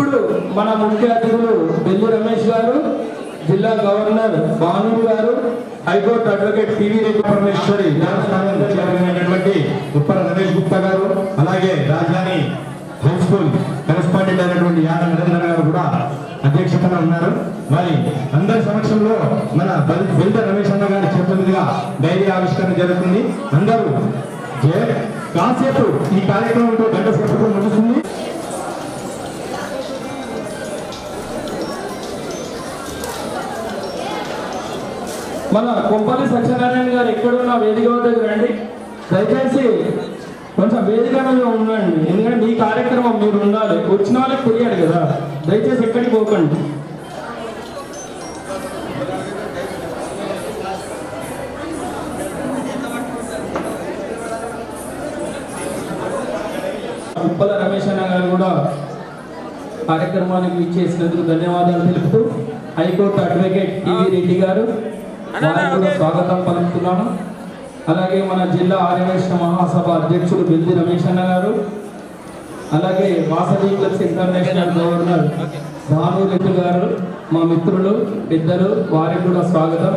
మన ముఖ్య అతిథులు బెల్లి రమేష్ గారు జిల్లా governor Bhanu garu high court advocate PV Reddy Parameshwari న్యాయస్థానం చైర్మన్ ఉప్పల రమేష్ గుప్తా గారు అలాగే రాజధాని హై స్కూల్ కరెస్పాండెంట్ అయినటువంటి యాద నరేంద్ర గారు కూడా అధ్యక్షతన ఉన్నారు. మరి అందరి సమక్షంలో మన బెల్- రమేష్ అన్న గారి చేతుల మీదుగా డైరీ ఆవిష్కరణ జరుగుతుంది. అందరూ కాసేపు ఈ కార్యక్రమంతో గంట సేపు ముగుస్తుంది. మన కొంపల్లి సత్యనారాయణ గారు ఎక్కడున్న వేదిక దగ్గర రండి. దయచేసి కొంచెం వేదిక మీద ఉండండి. ఎందుకంటే మీ కార్యక్రమం మీరు ఉండాలి. వచ్చిన వాళ్ళకి పోయాడు కదా. దయచేసి ఎక్కడికి పోకండి. ఉప్పల రమేష్ అన్న గారు కూడా కార్యక్రమానికి ఇచ్చేసినందుకు ధన్యవాదాలు తెలుపుతూ హైకోర్టు అడ్వకేట్ టీవీ రెడ్డి గారు వారికి స్వాగతం పలుకుతున్నాను. అలాగే మన జిల్లా ఆర్యవైశ్య మహాసభ అధ్యక్షుడు బెల్లి రమేష్ అన్న గారు అలాగే Vasavi clubs international governor Bhanu Reddy గారు మా మిత్రులు పెద్దలు వారికి కూడా స్వాగతం.